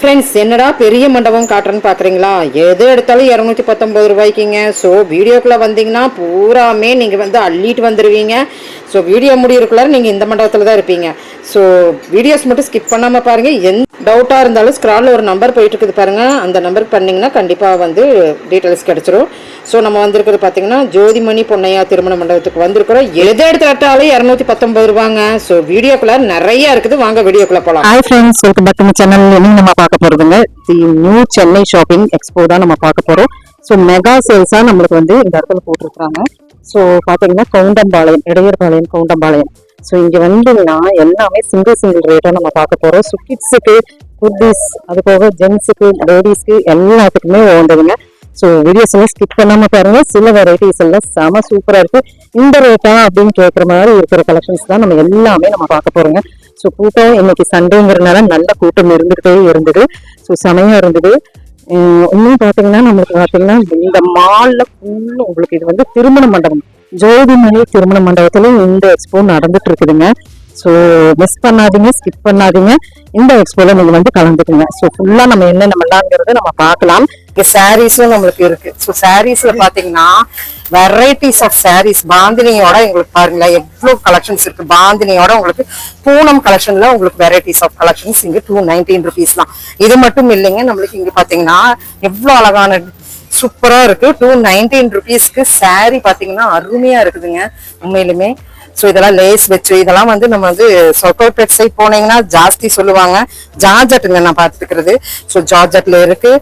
Friends என்னடா பெரிய மண்டபம் காட்டுறேன்னு பார்க்குறீங்களா எது எடுத்தாலும் இரநூத்தி பத்தொம்பது ரூபாய்க்குங்க. ஸோ வீடியோக்குள்ளே வந்தீங்கன்னா பூராமே நீங்கள் வந்து அள்ளிட்டு வந்துடுவீங்க ஸோ வீடியோ முடியிருக்குள்ளார நீங்கள் இந்த மண்டபத்தில் தான் இருப்பீங்க. ஸோ வீடியோஸ் மட்டும் ஸ்கிப் பண்ணாமல் பாருங்கள் எந்த டவுட்டாக இருந்தாலும் ஸ்க்ராலில் ஒரு நம்பர் போயிட்டுருக்குது பாருங்கள் அந்த நம்பருக்கு பண்ணிங்கன்னா கண்டிப்பாக வந்து டீட்டெயில்ஸ் கிடச்சிரும். ஸோ நம்ம வந்திருக்கிறது பார்த்தீங்கன்னா ஜோதிமணி பொன்னையா திருமண மண்டபத்துக்கு வந்திருக்கிறோம். எது எடுத்தாலும் இரநூத்தி பத்தொம்பது ரூபாங்க. ஸோ வீடியோக்குள்ளே நிறைய இருக்குது. வாங்க வீடியோக்குள்ளே போகலாம் hi friends welcome back to channel இன்னும் நம்ம பார்க்க போறதுங்க the new Chennai shopping expo தான் நம்ம பார்க்க போறோம். ஸோ மெகா சேல்ஸா நம்மளுக்கு வந்து இந்த இடத்துல போட்டிருக்காங்க ஸோ பார்த்தீங்கன்னா கவுண்டம்பாளையம் இடையர்பாளையம் கவுண்டம்பாளையம். ஸோ இங்கே வந்தீங்கன்னா எல்லாமே சிங்கிள் சிங்கிள் ரேட்டாக நம்ம பார்க்க போகிறோம் ஸோ கிட்ஸுக்கு குர்தீஸ் அது போக ஜென்ஸுக்கு லேடிஸ்க்கு எல்லாத்துக்குமே வந்ததுங்க ஸோ வீடியோஸ் எல்லாம் ஸ்கிப் பண்ணாமல் பாருங்க. சில வெரைட்டிஸ் எல்லாம் செம சூப்பராக இருக்கு. இந்த ரேட்டா அப்படின்னு கேட்குற மாதிரி இருக்கிற கலெக்ஷன்ஸ் தான் நம்ம எல்லாமே நம்ம பார்க்க போறோங்க. ஸோ கூட்டம் இன்னைக்கு சண்டேங்கிறதுனால நல்ல கூட்டம் இருந்துகிட்டே இருந்தது. ஸோ செமையா இருந்தது. இன்னும் பார்த்தீங்கன்னா நம்மளுக்கு பார்த்தீங்கன்னா இந்த மால்ல ஃபுல்லும் உங்களுக்கு இது வந்து திருமண மண்டபம். ஜோதிமணி திருமண மண்டபத்திலும் இந்த எக்ஸ்போ நடந்துட்டு இருக்குதுங்க. ஸோ மிஸ் பண்ணாதீங்க ஸ்கிப் பண்ணாதீங்க. இந்த எக்ஸ்போல நீங்கள் வந்து கலந்துக்குங்க. ஸோ ஃபுல்லாக நம்ம என்ன நம்மளாங்கிறத நம்ம பார்க்கலாம். இங்க சாரீஸும் நம்மளுக்கு இருக்கு. ஸோ சாரீஸ்ல பாத்தீங்கன்னா வெரைட்டிஸ் ஆஃப் சாரீஸ் பாந்தினியோட உங்களுக்கு பாருங்களேன் எவ்வளோ கலெக்ஷன்ஸ் இருக்கு. பாந்தினியோட உங்களுக்கு பூனம் கலெக்ஷன்ல உங்களுக்கு வெரைட்டிஸ் ஆஃப் கலெக்ஷன்ஸ் இங்க டூ நைன்டீன் ருபீஸ் தான். இது மட்டும் இல்லைங்க நம்மளுக்கு இங்க பாத்தீங்கன்னா எவ்வளோ அழகான சூப்பரா இருக்கு. டூ நைன்டீன் ருபீஸ்க்கு சாரீ பாத்தீங்கன்னா அருமையா இருக்குதுங்க உண்மையிலுமே. ஸோ இதெல்லாம் லேஸ் வச்சு இதெல்லாம் வந்து நம்ம வந்து சொக்கோபேட் சைட் போனீங்கன்னா ஜாஸ்தி சொல்லுவாங்க. ஜார்ஜட்டுங்க நான் பார்த்துக்கிறது. ஸோ ஜார்ஜட்ல இருக்கு.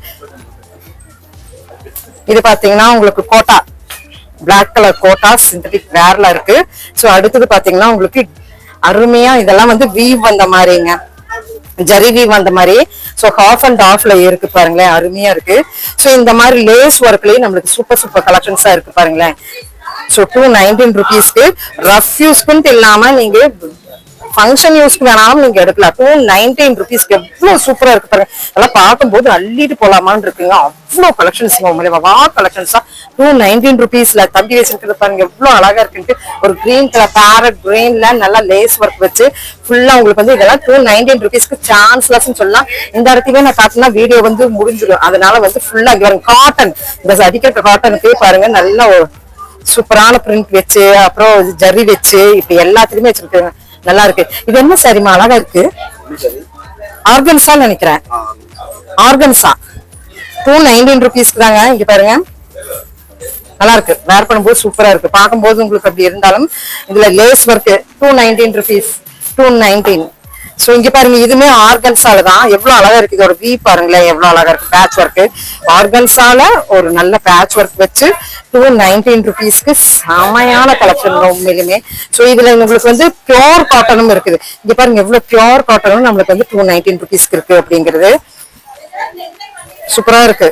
இது பாத்தீங்கன்னா உங்களுக்கு Kota. Black colour Kota synthetic வேர்ல இருக்கு. ஸோ அடுத்தது பாத்தீங்கன்னா உங்களுக்கு அருமையா இதெல்லாம் வந்து வீவ் வந்த மாதிரிங்க. ஜரி வீவ் வந்த மாதிரி. ஸோ ஹாஃப் அண்ட் ஹாஃப்ல இருக்கு பாருங்களேன். அருமையா இருக்கு. ஸோ இந்த மாதிரி லேஸ் ஒர்க்லயே நம்மளுக்கு சூப்பர் சூப்பர் கலெக்ஷன்ஸா இருக்கு பாருங்களேன். ஸோ டூ நைன்டீன் ருபீஸ்க்கு ரஃப் யூஸ்க்குன்ட்டு இல்லாம நீங்க ஃபங்க்ஷன் யூஸ்க்கு வேணாலும் நீங்க எடுக்கலாம். டூ நைன்டீன் ருபீஸ்க்கு எவ்வளவு சூப்பரா இருக்கு பாருங்க. அதெல்லாம் பார்க்கும்போது அள்ளிட்டு போலாமான்னு இருக்குங்க. அவ்வளவு கலெக்ஷன்ஸ் உண்மையிலே வா கலெக்ஷன்ஸா டூ நைன்டீன் ருபீஸ்ல தம்பி வச்சிருக்கிறது பாருங்க எவ்வளவு அழகா இருக்குன்ட்டு. ஒரு கிரீன் கலர் பேரட் கிரீன்ல நல்லா லேஸ் ஒர்க் வச்சு ஃபுல்லா உங்களுக்கு வந்து இதெல்லாம் டூ நைன்டீன் ருபீஸ்க்கு சான்ஸ்லெஸ் சொல்லலாம். இந்த இடத்துலயே நான் காட்டினா வீடியோ வந்து முடிஞ்சிடும். அதனால வந்து ஃபுல்லா இங்க காட்டன் இந்த அடிக்கட்ட காட்டனுக்கு பாருங்க நல்லா சூப்பரான பிரிண்ட் வச்சு அப்புறம் ஜரி வச்சு இப்ப எல்லாத்துலயுமே வச்சிருக்காங்க நல்லா இருக்கு இது என்ன சரிமா அழகா இருக்கு. ஆர்கன்ஸா நினைக்கிறேன். ஆர்கன்ஸா டூ நைன்டீன் ருபீஸ்க்கு தாங்க இங்க பாருங்க. நல்லா இருக்கு வேர் பண்ணும்போது சூப்பரா இருக்கு. பார்க்கும்போது உங்களுக்கு அப்படி இருந்தாலும் இதுல lace work two nineteen rupees two nineteen so இங்கே பாருங்க இதுமே ஆர்கன்ஸால தான். எவ்வளோ அழகா இருக்கு. இதோட வி பாருங்களேன். எவ்வளோ அழகா இருக்கு. பேட்ச் ஒர்க்கு ஆர்கன்ஸால ஒரு நல்ல பேட்ச் ஒர்க் வச்சு டூ நைன்டீன் ருபீஸ்க்கு செமையான கலெக்ஷன் உண்மையிலுமே. ஸோ இதுல உங்களுக்கு வந்து பியோர் காட்டனும் இருக்குது. இங்க பாருங்க எவ்வளவு பியோர் காட்டனும் நம்மளுக்கு வந்து டூ நைன்டீன் ருபீஸ்க்கு இருக்கு அப்படிங்கிறது. சூப்பரா இருக்கு.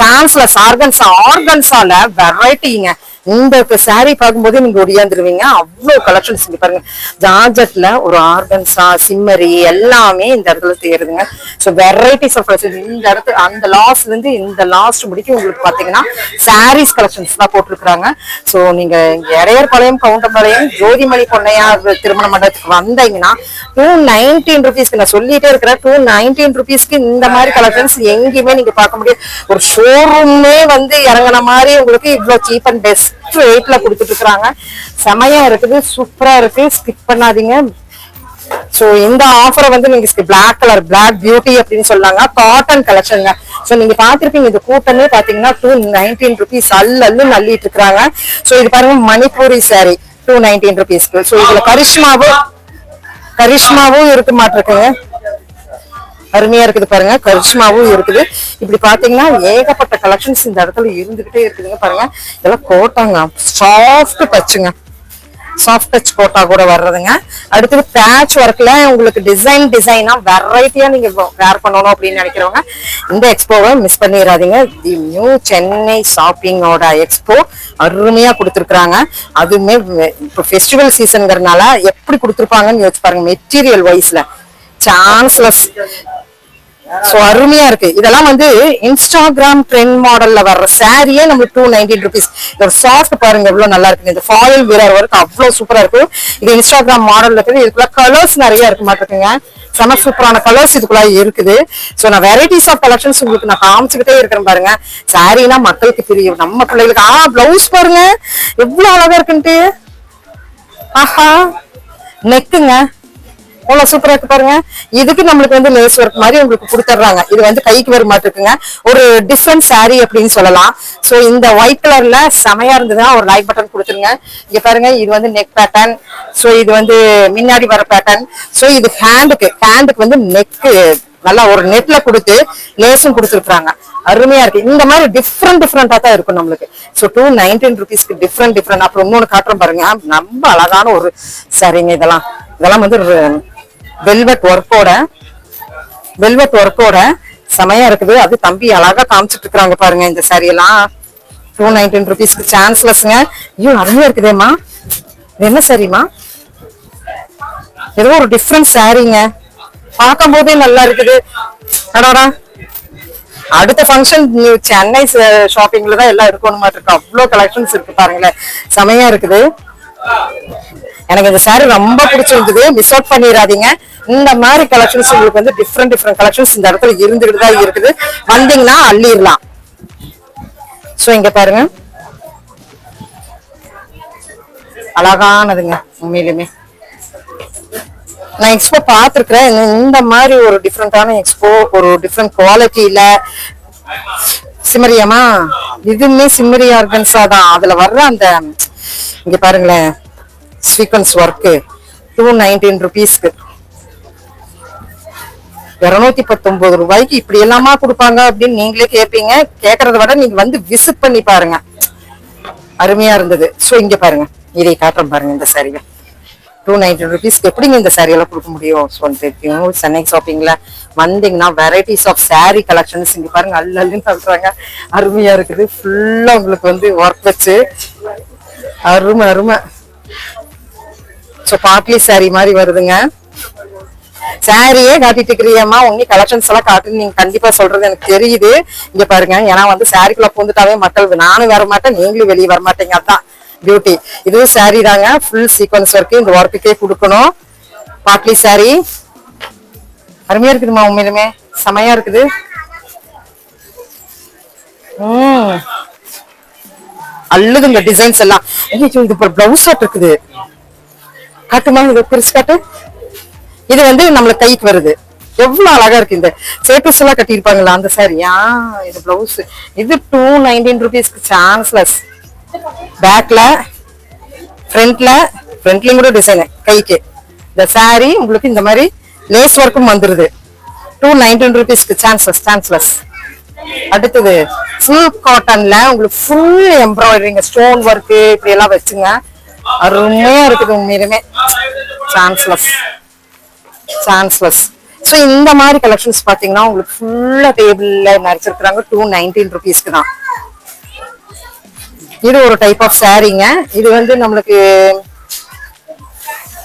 சான்ஸ்லெஸ் ஆர்கன்ஸா ஆர்கன்ஸால வெரைட்டிங்க இந்த saree பார்க்கும்போதே நீங்க ஒடியாந்துருவீங்க. அவ்வளவு கலெக்ஷன்ஸ் இங்க பாருங்க. ஜார்ஜட்ல ஒரு ஆர்கன்ஸா சிம்மரி எல்லாமே இந்த இடத்துல தேருதுங்க ஸோ வெரைட்டிஸ் ஆஃப் இந்த இடத்துல அந்த லாஸ்ட்ல இருந்து இந்த லாஸ்ட் முடிக்கும் உங்களுக்கு பாத்தீங்கன்னா சாரீஸ் கலெக்ஷன்ஸ் தான் போட்டிருக்கிறாங்க. ஸோ நீங்க இங்க இடையர்பாளையம் கவுண்டம்பாளையம் ஜோதிமணி பொன்னையார் திருமண மண்டபத்துக்கு வந்தீங்கன்னா டூ நைன்டீன் ருபீஸ்க்கு நான் சொல்லிட்டே இருக்கிறேன். டூ நைன்டீன் ருபீஸ்க்கு இந்த மாதிரி கலெக்ஷன்ஸ் எங்கேயுமே நீங்க பார்க்க முடியாது. ஒரு ஷோரூமே வந்து இறங்குன மாதிரி உங்களுக்கு இவ்வளவு சீப் அண்ட் பெஸ்ட் ரேட்ல கொடுத்துட்டு இருக்காங்க செமையா இருக்குது சூப்பரா இருக்கு. ஸ்கிப் பண்ணாதீங்க. சோ இந்த ஆஃபரை வந்து நீங்க பிளாக் கலர் பிளாக் பியூட்டி அப்படின்னு சொல்லாங்க காட்டன் கலெக்ஷனுங்க சோ நீங்க பாத்திருப்பீங்க இந்த கூட்டமே பாத்தீங்கன்னா டூ நைன்டீன் ருபீஸ் அல்ல நள்ளிட்டு இருக்காங்க சோ இது பாருங்க மணிப்பூரி saree டூ நைன்டீன் ருபீஸ்க்கு சோ இதுல கரிஷ்மாவும் கரிஷ்மாவும் இருக்க மாட்டிருக்குங்க. அருமையா இருக்குது பாருங்க. கரிஷ்மாவும் இருக்குது. இப்படி பாத்தீங்கன்னா ஏகப்பட்ட கலெக்ஷன்ஸ் இந்த இடத்துல இருந்துகிட்டே இருக்குதுங்க பாருங்க. இதெல்லாம் கோட்டாங்க. சாஃப்ட் டச்சுங்க சாஃப்ட் டச் கோட்டா கூட வர்றதுங்க. அடுத்தது பேட்ச் ஒர்க்ல உங்களுக்கு டிசைன் டிசைனா வெரைட்டியா நீங்க வேர் பண்ணணும் அப்படின்னு நினைக்கிறவங்க இந்த எக்ஸ்போவை மிஸ் பண்ணிடாதீங்க. தி நியூ சென்னை ஷாப்பிங்கோட எக்ஸ்போ அருமையா கொடுத்துருக்குறாங்க. அதுவுமே இப்போ ஃபெஸ்டிவல் சீசன்ங்கிறதுனால எப்படி கொடுத்துருப்பாங்கன்னு யோசிச்சு பாருங்க மெட்டீரியல் வைஸ்ல சான்ஸ்லெஸ் சோ அருமையா இருக்கு. இதெல்லாம் வந்து இன்ஸ்டாகிராம் ட்ரெண்ட் மாடல்ல வர்ற சாரியே நம்மளுக்கு டூ நைன்டீன் ருபீஸ் இதோட சாஃப்ட் பாருங்க எவ்வளவு நல்லா இருக்கு. இந்த ஃபாயில் வீரர் ஒர்க் அவ்வளவு சூப்பரா இருக்கு. இது இன்ஸ்டாகிராம் மாடல்ல இருக்குது. இதுக்குள்ள கலர்ஸ் நிறைய இருக்கு மாட்டிருக்குங்க செம சூப்பரான கலர்ஸ் இதுக்குள்ள இருக்குது. ஸோ நான் வெரைட்டிஸ் ஆஃப் கலெக்ஷன்ஸ் உங்களுக்கு நான் காமிச்சுக்கிட்டே இருக்கிறேன் பாருங்க. சாரினா மக்களுக்கு தெரியும். நம்ம பிள்ளைகளுக்கு ஆ பிளவுஸ் பாருங்க. எவ்வளவு அழகா இருக்குன்ட்டு. ஆஹா. நெக்குங்க எவ்வளவு சூப்பரா இருக்கு பாருங்க. இதுக்கு நம்மளுக்கு வந்து லேஸ் ஒர்க் மாதிரி உங்களுக்கு கொடுத்துட்றாங்க. இது வந்து கைக்கு வர மாட்டிருக்குங்க ஒரு டிஃப்ரெண்ட் சாரி அப்படின்னு சொல்லலாம். சோ இந்த ஒயிட் கலர்ல செமையா இருந்ததுன்னா ஒரு லைக் பட்டன் கொடுத்துருங்க. இங்க பாருங்க இது வந்து நெக் பேட்டர்ன் சோ இது வந்து முன்னாடி வர பேட்டர்ன் சோ இது ஹேண்டுக்கு ஹேண்டுக்கு வந்து நெக்கு நல்லா ஒரு நெட்ல கொடுத்து லேஸும் கொடுத்துருக்காங்க அருமையா இருக்கு. இந்த மாதிரி டிஃப்ரெண்ட் டிஃப்ரெண்டா தான் இருக்கும் நம்மளுக்கு. ஸோ டூ நைன்டீன் ருபீஸ்க்கு டிஃப்ரெண்ட் டிஃப்ரெண்ட் அப்புறம் இன்னொன்று காட்டுறோம் பாருங்க. ரொம்ப அழகான ஒரு சரிங்க இதெல்லாம். இதெல்லாம் வந்து வெல்வெட் ஒர்க்கோட வெல்வெட் ஒர்க்கோட செமையா இருக்குது. அது தம்பி அழகா காமிச்சிட்டு இருக்காங்க பாருங்க இந்த saree எல்லாம். டூ நைன்டீன் ருபீஸ்க்கு சான்ஸ்லெஸ்ங்க ஐயோ அருமையா இருக்குதேம்மா. இது என்ன சரிம்மா ஏதோ ஒரு டிஃப்ரெண்ட் சாரீங்க பார்க்கும் போதே நல்லா இருக்குது. அடாடா. அடுத்த ஃபங்க்ஷன் சென்னை ஷாப்பிங்ல தான் எல்லாம் இருக்கணும் இருக்கு. அவ்வளோ கலெக்ஷன்ஸ் இருக்கு பாருங்களேன். செமையா இருக்குது. எனக்கு இந்த சாரி ரொம்ப பிடிச்சிருந்தது. மிஸ் அவுட் பண்ணிடாதீங்க. இந்த மாதிரி கலெக்ஷன்ஸ் உங்களுக்கு வந்து டிஃப்ரெண்ட் டிஃப்ரெண்ட் கலெக்ஷன்ஸ் இந்த இடத்துல இருந்துகிட்டு தான் இருக்குது. வந்தீங்கன்னா அள்ளிடலாம். ஸோ இங்க பாருங்க. அழகானதுங்க உண்மையிலுமே. நான் எக்ஸ்போ பார்த்துருக்குறேன். இந்த மாதிரி ஒரு டிஃப்ரெண்டான எக்ஸ்போ ஒரு டிஃப்ரெண்ட் குவாலிட்டியில சிம்மரியாமா? இதுவுமே சிம்மரி ஆர்கன்ஸா தான். அதுல வர்ற அந்த இங்க பாருங்களேன். சீக்வன்ஸ் ஒர்க்கு டூ நைன்டீன் ருபீஸ்க்கு இருநூத்தி பத்தொன்பது ரூபாய்க்கு இப்படி எல்லாமா கொடுப்பாங்க அப்படின்னு நீங்களே கேட்பீங்க கேட்கறத விட நீங்க வந்து விசிட் பண்ணி பாருங்க. அருமையா இருந்தது. ஸோ இங்க பாருங்க. இதை காட்டுறேன் பாருங்க இந்த சாரியை டூ நைன்டி ருபீஸ்க்கு எப்படிங்க இந்த சாரியெல்லாம் எல்லாம் கொடுக்க முடியும்? ஸோ தெரியும் சென்னை ஷாப்பிங்ல வந்தீங்கன்னா வெரைட்டிஸ் ஆஃப் saree கலெக்ஷன்ஸ் இங்க பாருங்க. அல்ல அல்லுன்னு சொல்றாங்க அருமையா இருக்குது. ஃபுல்லா உங்களுக்கு வந்து ஒர்க் வச்சு. அருமை அருமை. ஸோ பாட்லி சாரி மாதிரி வருதுங்க. சாரியே காட்டிட்டு இருக்கிறியம்மா உங்க கலெக்ஷன்ஸ் எல்லாம் காட்டுன்னு நீங்க கண்டிப்பா சொல்றது எனக்கு தெரியுது. இங்க பாருங்க ஏன்னா வந்து சாரிக்குள்ள பூந்துட்டாவே மக்கள் நானும் வர மாட்டேன் நீங்களும் வெளியே வர மாட்டேங்க. அதான் பியூட்டி இதுவும் சாரி தாங்க. ஃபுல் சீக்வன்ஸ் இருக்கு இந்த ஒர்க்குக்கே கொடுக்கணும். பாட்லி சாரி அருமையா இருக்குதுமா உண்மையிலுமே. செமையா இருக்குது. உம் அள்ளுதுங்க டிசைன்ஸ் எல்லாம். ஐயோ இது பிளவுஸ் இருக்குது காட்டுமா இது பிரிச்சு காட்டு. இது வந்து நம்மளுக்கு கைக்கு வருது. எவ்வளவு அழகா இருக்கு இந்த சேப்பஸ் எல்லாம் கட்டியிருப்பாங்களா அந்த சாரியா இது பிளவுஸ் இது டூ நைன்டீன் ருபீஸ்க்கு சான்ஸ்லெஸ் பேக்ல ஃப்ரண்ட்ல ஃப்ரண்ட்லயும் கூட டிசைன் கைக்கு. இந்த சாரி உங்களுக்கு இந்த மாதிரி லேஸ் ஒர்க்கும் வந்துருது. டூ நைன்டீன் ருபீஸ்க்கு சான்ஸ்லெஸ் சான்ஸ்லெஸ் அடுத்தது ஃபுல் காட்டன்ல உங்களுக்கு ஃபுல் எம்ப்ராய்டரிங்க ஸ்டோன் ஒர்க்கு இப்படி எல்லாம் வச்சுங்க. அருமையா இருக்குது உண்மையிலுமே. சான்ஸ்லெஸ் சான்ஸ்லெஸ் ஸோ இந்த மாதிரி கலெக்ஷன்ஸ் பார்த்தீங்கன்னா உங்களுக்கு ஃபுல்லாக டேபிளில் நினச்சிருக்கிறாங்க டூ நைன்டீன் ருபீஸ்க்கு தான். இது ஒரு டைப் ஆஃப் சாரீங்க இது வந்து நம்மளுக்கு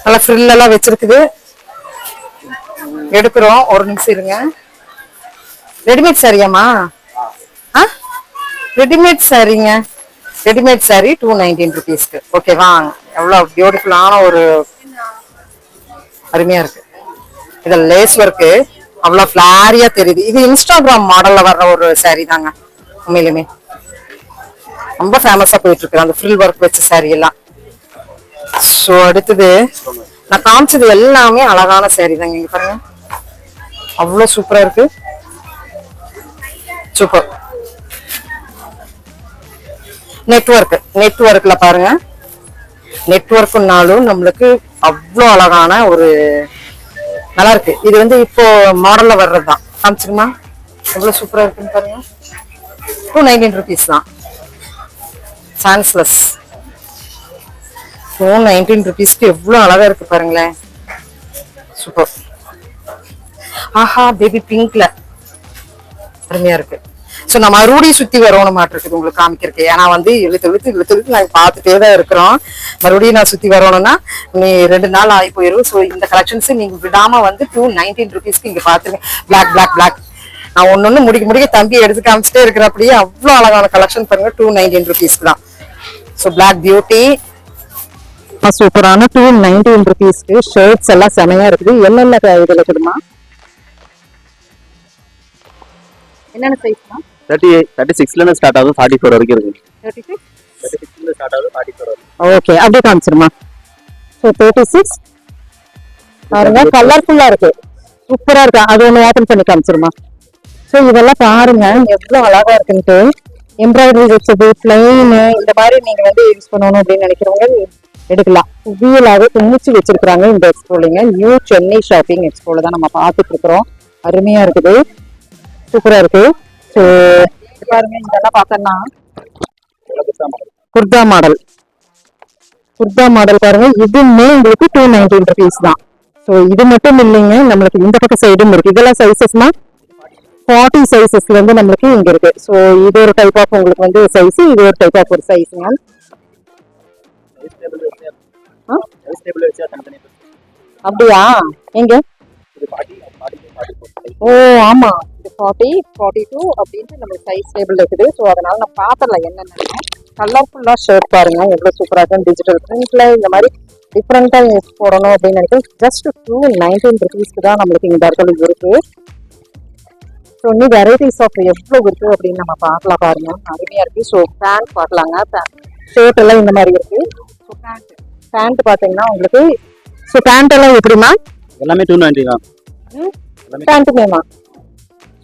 நல்லா ஃப்ரில்லெல்லாம் வச்சிருக்குது. எடுக்கிறோம். ஒரு நிமிஷம் இருங்க. ரெடிமேட் சாரியாம்மா ஆ ரெடிமேட் சாரிங்க ரெடிமேட் சாரீ டூ நைன்டீன் ருபீஸ்க்கு ஓகேவா எவ்வளோ பியூட்டிஃபுல்லான ஒரு அருமையா இருக்கு. இதில் லேஸ் ஒர்க்கு அவ்வளோ ஃப்ளாரியாக தெரியுது. இது இன்ஸ்டாகிராம் மாடல்ல வர்ற ஒரு சாரீ தாங்க உண்மையிலுமே. ரொம்ப ஃபேமஸா போயிட்டு இருக்கு அந்த ஃப்ரில் ஒர்க் வச்ச சாரீ எல்லாம். ஸோ அடுத்தது நான் காமிச்சது எல்லாமே அழகான சாரீ தாங்க. இங்கே பாருங்க. அவ்வளோ சூப்பரா இருக்கு. சூப்பர் நெட்ஒர்க் நெட்ஒர்க்ல பாருங்க. நெட்ஒர்க்குனாலும் நம்மளுக்கு அவ்வளோ அழகான ஒரு நல்லா இருக்கு. இது வந்து இப்போ மாடல்ல வர்றது தான் காமிச்சிருமா? எவ்வளோ சூப்பராக இருக்குன்னு பாருங்க. டூ நைன்டீன் ருபீஸ் தான். சான்ஸ்லெஸ் டூ நைன்டீன் ருபீஸ்க்கு எவ்வளோ அழகாக இருக்கு பாருங்களேன். சூப்பர் ஆஹா பேபி பிங்க்ல அருமையா இருக்கு. ஸோ நான் மறுபடியும் சுற்றி வரணும் மாட்டிருக்குது உங்களுக்கு காமிக்கிறதுக்கு. ஏன்னா வந்து இழுத்து இழுத்து இழுத்து இழுத்து நாங்கள் பார்த்துட்டே தான் இருக்கிறோம். மறுபடியும் நான் சுற்றி வரணும்னா நீ ரெண்டு நாள் ஆகி போயிடும் ஸோ இந்த கலெக்ஷன்ஸு நீங்கள் விடாமல் வந்து டூ நைன்டீன் ருபீஸ்க்கு இங்கே பாத்துருங்க பிளாக் பிளாக் பிளாக் நான் ஒன்று ஒன்று முடிக்க முடிக்க தம்பி எடுத்து காமிச்சிட்டே இருக்கிறப்படியே அவ்வளோ அழகான கலெக்ஷன் பாருங்க டூ நைன்டீன் ருபீஸ்க்கு தான். ஸோ பிளாக் பியூட்டி சூப்பரான டூ நைன்டீன் ருபீஸ்க்கு ஷர்ட்ஸ் எல்லாம் செமையா இருக்குது. என்னென்ன இதில் இதுல இருக்குதுமா என்னென்ன சைஸ்மா தேர்ட்டி தேர்ட்டி சிக்ஸ்ல ஸ்டார்ட் ஆகும் ஃபார்ட்டி ஃபோர் வரைக்கும் இருக்கு. தேர்ட்டி சிக்ஸ்ல ஸ்டார்ட் ஃபார்ட்டி ஃபோர் வரைக்கும். ஓகே அப்படியே காமிச்சிருமா? ஸோ தேர்ட்டி சிக்ஸ் பாருங்க கலர்ஃபுல்லா இருக்கு. சூப்பரா இருக்கு. அது ஒண்ணு ஓபன் பண்ணி காமிச்சிருமா? ஸோ இதெல்லாம் பாருங்க எவ்வளவு அழகா இருக்குன்ட்டு. எம்ப்ராய்டரி வச்சது பிளைன் இந்த மாதிரி நீங்க வந்து யூஸ் பண்ணணும் அப்படின்னு நினைக்கிறவங்க எடுக்கலாம். புவியலாவே குமிச்சு வச்சிருக்காங்க இந்த எக்ஸ்போலிங்க நியூ சென்னை ஷாப்பிங் எக்ஸ்போல தான் நம்ம பார்த்துட்டு இருக்கிறோம். அருமையா இருக்குது. சூப்பரா இருக்கு. ஸோ பாருங்க இதெல்லாம் பார்த்தோம்னா குர்தா மாடல். குர்தா மாடல் பாருங்க. இதுவுமே உங்களுக்கு டூ நைன்டீன் ருபீஸ் தான். ஸோ இது மட்டும் இல்லைங்க நம்மளுக்கு இந்த பக்கம் சைடும் இருக்கு. இதெல்லாம் சைசஸ்னா ஃபார்ட்டி சைசஸ்ல இருந்து நம்மளுக்கு இங்க இருக்கு. ஸோ இது ஒரு டைப் ஆஃப் உங்களுக்கு வந்து சைஸ் இது ஒரு டைப் ஆஃப் ஒரு சைஸ்ங்க ஆ? அப்படியா? எங்க? ஓ ஆமா. இது ஃபார்ட்டி ஃபார்ட்டி டூ அப்படின்ட்டு நம்ம சைஸ் டேபிள் இருக்குது. ஸோ அதனால நான் பார்த்தல என்னென்ன. கலர்ஃபுல்லாக ஷர்ட் பாருங்க. எவ்வளோ சூப்பராக இருக்கும் டிஜிட்டல் பிரிண்ட்ல இந்த மாதிரி டிஃப்ரெண்ட்டாக யூஸ் போடணும் அப்படின்னு நினைக்கிறேன். ஜஸ்ட் டூ நைன்டீன் ருபீஸ்க்கு தான் நம்மளுக்கு இந்த இடத்துல இருக்கு. ஸோ இன்னும் வெரைட்டிஸ் ஆஃப் எவ்வளோ இருக்கு அப்படின்னு நம்ம பார்க்கலாம் பாருங்க. அருமையாக இருக்கு. ஸோ பேண்ட் பார்க்கலாங்க. ஷர்ட் எல்லாம் இந்த மாதிரி இருக்கு. ஸோ பேண்ட் பேண்ட் பார்த்தீங்கன்னா உங்களுக்கு ஸோ பேண்ட் எல்லாம் எப்படிமா எல்லாமே டூ நைன்டி தான். பேண்ட்டுமேமா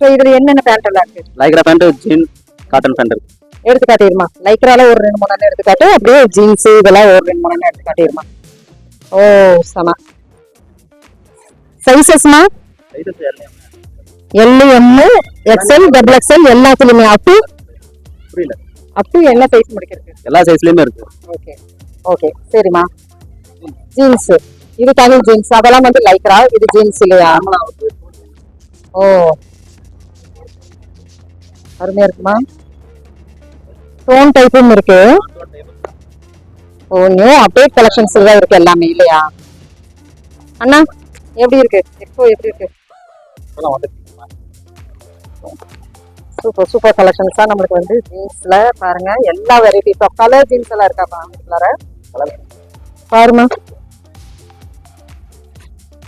ஸோ இதுல என்னென்ன பேண்ட் எல்லாம் இருக்கு? Lycra pant jean cotton pant இருக்கு எடுத்து காட்டிடுமா? லைக்ரால ஒரு ரெண்டு மூணு எடுத்து காட்டு அப்படியே ஜீன்ஸ் இதெல்லாம் ஒரு ரெண்டு மூணு எடுத்து காட்டிடுமா? ஓ சம சைசஸ்மா L M XL double XL எல்லாத்துலயுமே அப் டு புரியல. அப் டு என்ன சைஸ் முடிக்கிறது எல்லா சைஸ்லயுமே இருக்கு. ஓகே ஓகே சரிம்மா. ஜீன்ஸ் இது தனி ஜீன்ஸ் அதெல்லாம் வந்து லைக்ரா இது ஜீன்ஸ் இல்லையா? ஓ. அருமையா இருக்குமா? டோன் டைப்பும் இருக்கு. ஓ நியூ அப்டேட் கலெக்ஷன்ஸ் தான் இருக்கு எல்லாமே இல்லையா? அண்ணா எப்படி இருக்கு? இப்போ எப்படி இருக்கு? சூப்பர் சூப்பர் கலெக்ஷன்ஸ் தான் நம்மளுக்கு வந்து ஜீன்ஸ்ல பாருங்க எல்லா வெரைட்டிஸ் ஆஃப் கலர் ஜீன்ஸ் எல்லாம் இருக்காப்பா பாருமா.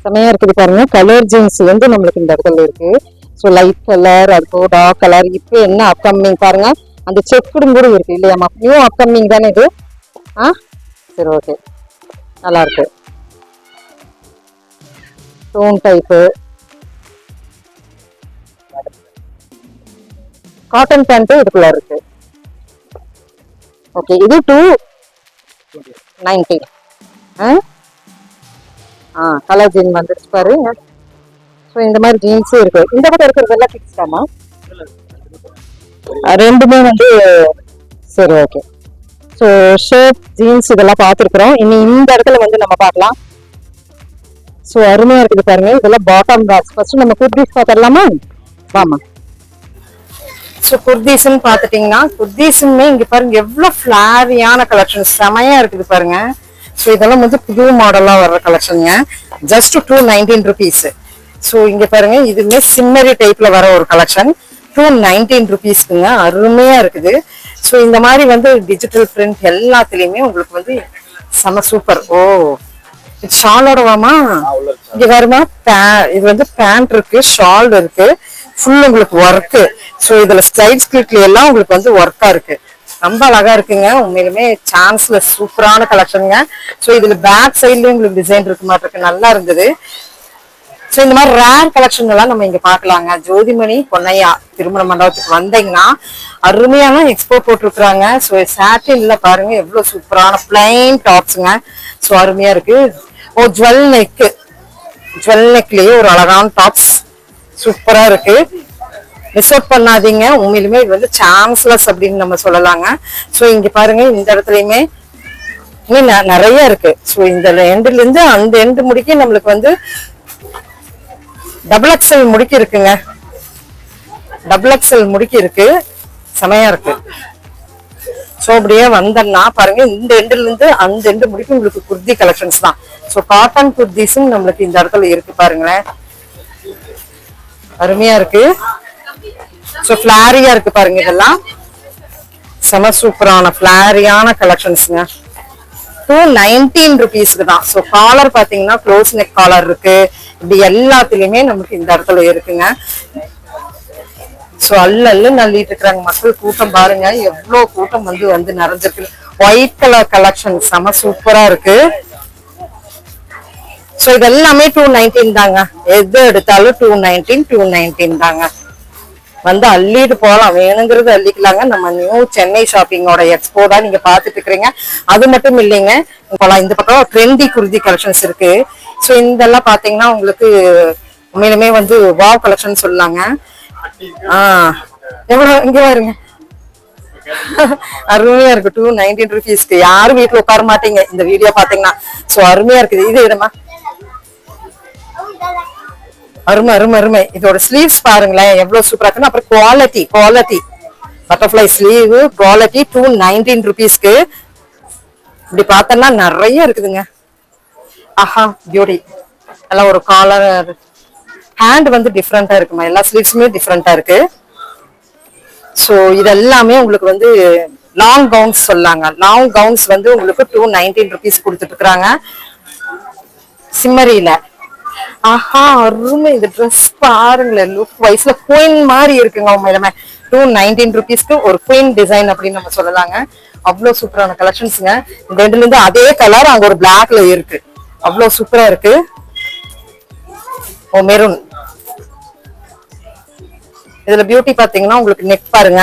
செமையா இருக்குது பாருங்க. கலர் ஜீன்ஸ் வந்து நம்மளுக்கு இந்த இடத்துல இருக்கு. ஸோ லைட் கலர் அதுக்கு டார்க் கலர் இப்போ என்ன அப்கமிங் பாருங்க. அந்த செக்குடும் கூட இருக்கு இல்லையாம்மா? நியூ அப்கமிங் தானே இது? ஆ? சரி ஓகே நல்லா இருக்கு. டைப்பு காட்டன் பேண்ட்டு இதுக்குள்ள இருக்கு. ஓகே இது டூ நைன்டீன் ஆ? கலர் ஜீன் வந்துருச்சு பாரு. ஸோ இந்த மாதிரி ஜீன்ஸும் இருக்கு. இந்த பக்கம் இருக்கிறதெல்லாம் ஃபிக்ஸ் தாமா ரெண்டுமே வந்து சரி ஓகே ஸோ ஷர்ட் ஜீன்ஸ் இதெல்லாம் பார்த்துருக்குறோம். இனி இந்த இடத்துல வந்து நம்ம பார்க்கலாம். ஸோ அருமையாக இருக்குது பாருங்க. இதெல்லாம் பாட்டம் பாக்ஸ் ஃபர்ஸ்ட் நம்ம குர்தீஸ் பார்த்துடலாமா? வாமா ஸோ குர்தீஸ்ன்னு பார்த்துட்டிங்கன்னா குர்தீஸுமே இங்கே பாருங்க எவ்வளோ ஃபிளாரியான கலெக்ஷன் செமையாக இருக்குது பாருங்க. ஸோ இதெல்லாம் வந்து புது மாடலா வர்ற கலெக்ஷனுங்க just two nineteen rupees so இங்க பாருங்க இதுவுமே சிம்மரி டைப்ல வர ஒரு கலெக்ஷன் டூ நைன்டீன் ருபீஸ்க்குங்க அருமையா இருக்குது. ஸோ இந்த மாதிரி வந்து டிஜிட்டல் பிரிண்ட் எல்லாத்துலயுமே உங்களுக்கு வந்து செம சூப்பர் ஓ இது ஷாலோட வாமா இங்க வருமா இது வந்து பேண்ட் இருக்கு ஷால் இருக்கு. ஃபுல் உங்களுக்கு ஒர்க்கு ஸோ இதுல ஸ்டைல் ஸ்கிரிட்ல எல்லாம் உங்களுக்கு வந்து ஒர்க்கா இருக்கு. ரொம்ப அழகா இருக்குங்க. உண்மையிலுமே சான்ஸ்ல சூப்பரான கலெக்ஷனுங்க ஸோ இதுல பேக் சைட்லயும் உங்களுக்கு டிசைன் இருக்கு மாட்டிருக்கு நல்லா இருந்தது. ஸோ இந்த மாதிரி ரேர் கலெக்ஷன் எல்லாம் நம்ம இங்க பார்க்கலாங்க. ஜோதிமணி பொன்னையா திருமண மண்டபத்துக்கு வந்தீங்கன்னா அருமையான எக்ஸ்போ போட்டிருக்கிறாங்க. ஸோ சாட்டின்ல பாருங்க எவ்வளவு சூப்பரான பிளைன் டாப்ஸுங்க ஸோ அருமையா இருக்கு. ஓ ஜுவல் நெக்கு ஜுவல் நெக்லயே ஒரு அழகான டாப்ஸ் சூப்பரா இருக்கு. மிஸ் அவுட் பண்ணாதீங்க. உண்மையிலுமே இது வந்து சான்ஸ்லஸ் அப்படின்னு நம்ம சொல்லலாங்க. ஸோ இங்க பாருங்க இந்த இடத்துலயுமே இன்னும் நிறைய இருக்கு. ஸோ இந்த எண்டுல இருந்து அந்த எண்டு முடிக்க நம்மளுக்கு வந்து டபுள் எக்ஸல் முடிக்க இருக்குங்க. டபுள் எக்ஸல் முடிக்கி இருக்கு. செமையா இருக்கு. ஸோ அப்படியே வந்தோம்னா பாருங்க இந்த எண்டுல இருந்து அந்த எண்டு முடிக்கும் உங்களுக்கு குர்தி கலெக்ஷன்ஸ் தான். ஸோ காட்டன் குர்திஸும் நம்மளுக்கு இந்த இடத்துல இருக்கு பாருங்களேன். அருமையா இருக்கு. ஸோ ஃபிளாரியா இருக்கு பாருங்க இதெல்லாம். செம சூப்பரான ஃபிளாரியான கலெக்ஷன்ஸ்ங்க டூ நைன்டீன் ருபீஸ்க்கு தான். ஸோ காலர் பார்த்தீங்கன்னா க்ளோஸ் நெக் காலர் இருக்கு. இப்படி எல்லாத்துலயுமே நமக்கு இந்த இடத்துல இருக்குங்க. ஸோ அல்ல அல்ல நள்ளிட்டு இருக்கிறாங்க மக்கள். கூட்டம் பாருங்க. எவ்வளவு கூட்டம் வந்து வந்து நிறைஞ்சிருக்கு. ஒயிட் கலர் கலெக்ஷன் செம சூப்பரா இருக்கு. ஸோ இது எல்லாமே டூ நைன்டீன் தாங்க. எது எடுத்தாலும் டூ நைன்டீன் டூ நைன்டீன் தாங்க. வந்து அள்ளிட்டு போகலாம் வேணுங்கிறது அள்ளிக்கலாங்க. நம்ம நியூ சென்னை ஷாப்பிங்கோட எக்ஸ்போ தான் நீங்க பாத்துட்டு இருக்கிறீங்க. அது மட்டும் இல்லைங்க. போகலாம் இந்த பக்கம் ட்ரெண்டி குருதி கலெக்ஷன்ஸ் இருக்கு. ஸோ இதெல்லாம் பாத்தீங்கன்னா உங்களுக்கு உண்மையிலுமே வந்து வாவ் கலெக்ஷன் சொல்லலாங்க ஆஹ் எவ்வளவு இங்க பாருங்க. அருமையா இருக்கு. டூ நைன்டீன் ருபீஸ்க்கு யாரும் வீட்டுல உட்கார மாட்டீங்க. இந்த வீடியோ பாத்தீங்கன்னா சோ அருமையா இருக்குது. இது இடமா அருமை அருமை அருமை. இதோட ஸ்லீவ்ஸ் பாருங்களேன் எவ்வளவு சூப்பரா இருக்குன்னு அப்புறம் quality quality butterfly sleeve quality two nineteen ருபீஸ்க்கு இப்படி பார்த்தோம்னா நிறைய இருக்குதுங்க. ஆஹா பியூட்டி எல்லாம் ஒரு காலர் ஹேண்ட் வந்து டிஃப்ரெண்டா இருக்குமா? எல்லா ஸ்லீவ்ஸுமே டிஃப்ரெண்டா இருக்கு. ஸோ இதெல்லாமே உங்களுக்கு வந்து லாங் கவுன்ஸ் சொல்லாங்க. லாங் கவுன்ஸ் வந்து உங்களுக்கு டூ நைன்டீன் ருபீஸ் கொடுத்துட்டு இருக்கிறாங்க. சிம்மரியில ஆஹா அருமை. இந்த ட்ரெஸ் பாருங்களேன். லுக் வைஸ்ல குயின் மாதிரி இருக்குங்க உண்மையிலுமே டூ நைன்டீன் ருபீஸ்க்கு ஒரு குயின் டிசைன் அப்படின்னு நம்ம சொல்லலாங்க. அவ்வளவு சூப்பரான கலெக்ஷன்ஸ்ங்க இந்த ரெண்டுல இருந்து அதே கலர் அங்க ஒரு பிளாக்ல இருக்கு. அவ்வளவு சூப்பரா இருக்கு. ஓ மெரூன் இதுல பியூட்டி பாத்தீங்கன்னா உங்களுக்கு நெக் பாருங்க.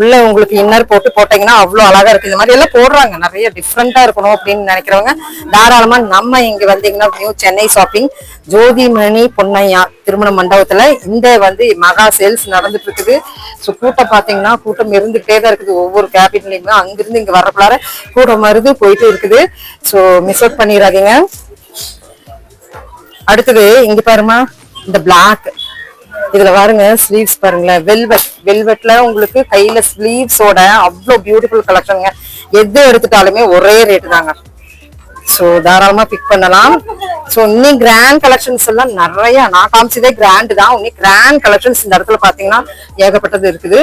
உள்ள உங்களுக்கு இன்னர் போட்டு போட்டீங்கன்னா அவ்வளவு அழகா இருக்கு. இந்த மாதிரி எல்லாம் போடுறாங்க. நிறைய டிஃப்ரெண்டா இருக்கணும் அப்படின்னு நினைக்கிறவங்க. தாராளமா நம்ம இங்க வந்தீங்கன்னா நியூ சென்னை ஷாப்பிங் ஜோதிமணி பொன்னையா திருமண மண்டபத்துல இந்த வந்து மகா சேல்ஸ் நடந்துட்டு இருக்குது. ஸோ கூட்டம் பாத்தீங்கன்னா கூட்டம் இருந்துகிட்டே தான் இருக்குது. ஒவ்வொரு கேபின்லயுமே அங்கிருந்து இங்க வரப்பலார கூட்டம் மருந்து போயிட்டு இருக்குது. ஸோ மிஸ் அவுட் பண்ணிடாதீங்க. அடுத்தது இங்க பாருமா இந்த பிளாக் இதுல பாருங்க ஸ்லீவ்ஸ் பாருங்களேன். வெல்வெட் வெல்வெட்ல உங்களுக்கு கையில ஸ்லீவ்ஸோட அவ்வளோ பியூட்டிஃபுல் கலெக்ஷனுங்க எது எடுத்துட்டாலுமே ஒரே ரேட்டு தாங்க. ஸோ தாராளமா பிக் பண்ணலாம். ஸோ இன்னும் கிராண்ட் கலெக்ஷன்ஸ் எல்லாம் நிறைய. நான் காமிச்சதே கிராண்ட் தான். இன்னும் கிராண்ட் கலெக்ஷன்ஸ் இந்த இடத்துல பாத்தீங்கன்னா ஏகப்பட்டது இருக்குது.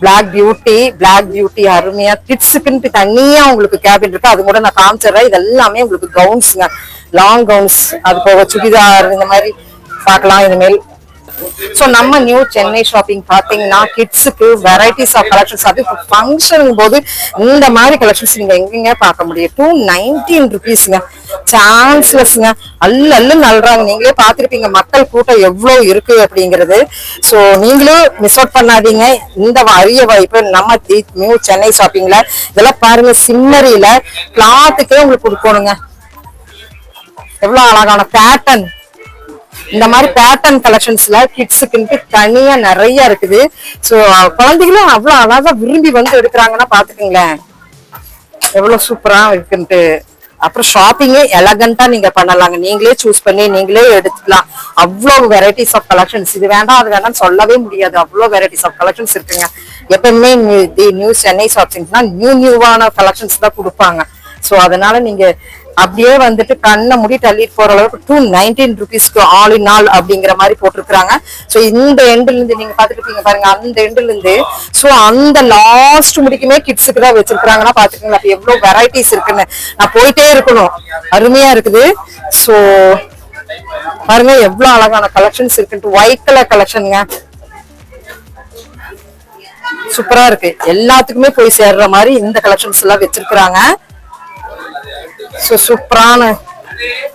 பிளாக் பியூட்டி பிளாக் பியூட்டி அருமையா. கிட்ஸுக்குன்ட்டு தனியா உங்களுக்கு கேபின் இருக்கு. அது கூட நான் காமிச்சிடுறேன். இது எல்லாமே உங்களுக்கு கவுன்ஸுங்க லாங் கவுன்ஸ் அது போக சுடிதார் இந்த மாதிரி பார்க்கலாம். இனிமேல் ஸோ நம்ம நியூ சென்னை ஷாப்பிங் பார்த்தீங்கன்னா கிட்ஸுக்கு வெரைட்டிஸ் ஆஃப் கலெக்ஷன்ஸ் அது ஃபங்க்ஷன் போது இந்த மாதிரி கலெக்ஷன்ஸ் நீங்கள் எங்கெங்க பார்க்க முடியும்? டூ நைன்டீன் ருபீஸ்ங்க சான்ஸ்லெஸ்ங்க அல்ல அல்ல நல்றாங்க. நீங்களே பார்த்துருப்பீங்க மக்கள் கூட்டம் எவ்வளோ இருக்கு அப்படிங்கிறது. ஸோ நீங்களும் மிஸ் அவுட் பண்ணாதீங்க. இந்த அரிய வாய்ப்பு நம்ம நியூ சென்னை ஷாப்பிங்ல இதெல்லாம் பாருங்க சிம்மரியில கிளாத்துக்கே உங்களுக்கு கொடுக்கணுங்க. எவ்வளோ அழகான பேட்டர்ன் இந்த மாதிரி பேட்டர்ன் கலெக்ஷன்ஸ்ல கிட்ஸுக்குன்ட்டு தனியா நிறைய இருக்குது. சோ குழந்தைகளும் அவ்வளவு அழகா விரும்பி வந்து எடுக்கிறாங்கன்னா பாத்துக்கோங்களேன் எவ்வளவு சூப்பரா இருக்குன்ட்டு. அப்புறம் ஷாப்பிங்கே எலகண்டா நீங்க பண்ணலாங்க. நீங்களே சூஸ் பண்ணி நீங்களே எடுத்துக்கலாம். அவ்வளவு வெரைட்டிஸ் ஆஃப் கலெக்ஷன்ஸ் இது வேண்டாம் அது வேண்டாம் சொல்லவே முடியாது. அவ்வளவு வெரைட்டிஸ் ஆஃப் கலெக்ஷன்ஸ் இருக்குங்க. எப்பவுமே தி நியூ சென்னை ஷாப்பிங்னா நியூ நியூவான கலெக்ஷன்ஸ் தான் கொடுப்பாங்க. சோ அதனால நீங்க அப்படியே வந்துட்டு கண்ணை முடி தள்ளிட்டு போற அளவுக்கு டூ நைன்டீன் ருபீஸ்க்கு ஆல் இன் ஆல் அப்படிங்கிற மாதிரி போட்டிருக்காங்க ஸோ இந்த எண்டுல இருந்து நீங்க பாத்துருப்பீங்க பாருங்க அந்த எண்டுல இருந்து ஸோ அந்த லாஸ்ட் முடிக்குமே கிட்ஸுக்கு தான் வச்சிருக்கிறாங்கன்னா பாத்துக்கோங்க அப்ப எவ்வளவு வெரைட்டிஸ் இருக்குன்னு. நான் போயிட்டே இருக்கணும். அருமையா இருக்குது. ஸோ பாருங்க எவ்வளவு அழகான கலெக்ஷன்ஸ் இருக்குன்ட்டு. ஒயிட் கலர் கலெக்ஷனுங்க சூப்பரா இருக்கு. எல்லாத்துக்குமே போய் சேர்ற மாதிரி இந்த கலெக்ஷன்ஸ் எல்லாம் வச்சிருக்கிறாங்க. ஸோ சூப்பரான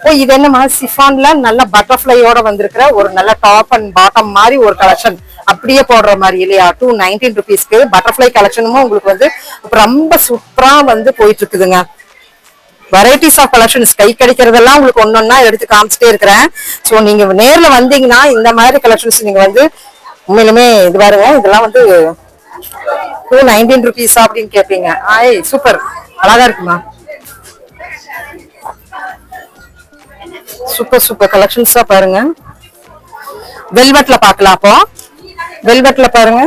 ஓ இது என்னமா சிஃபான்ல நல்ல பட்டர்ஃபிளையோட வந்திருக்கிற ஒரு நல்ல டாப் அண்ட் பாட்டம் மாதிரி ஒரு கலெக்ஷன் அப்படியே போடுற மாதிரி இல்லையா? டூ நைன்டீன் ருபீஸ்க்கு பட்டர்ஃபிளை கலெக்ஷனும் உங்களுக்கு வந்து ரொம்ப சூப்பரா வந்து போயிட்டு இருக்குதுங்க வெரைட்டிஸ் ஆஃப் கலெக்ஷன்ஸ் கை கிடைக்கிறதெல்லாம் உங்களுக்கு ஒன்னொன்னா எடுத்து காமிச்சிட்டே இருக்கிறேன். ஸோ நீங்க நேர்ல வந்தீங்கன்னா இந்த மாதிரி கலெக்ஷன்ஸ் நீங்க வந்து உண்மையிலுமே இது பாருங்க இதெல்லாம் வந்து டூ நைன்டீன் ருபீஸா அப்படின்னு கேட்பீங்க ஆய் சூப்பர். அழகா இருக்குமா? சூப்பர் சூப்பர் கலெக்ஷன்ஸா பாருங்க. வெல்வெட்ல பார்க்கலாம் அப்போ. வெல்வெட்ல பாருங்க.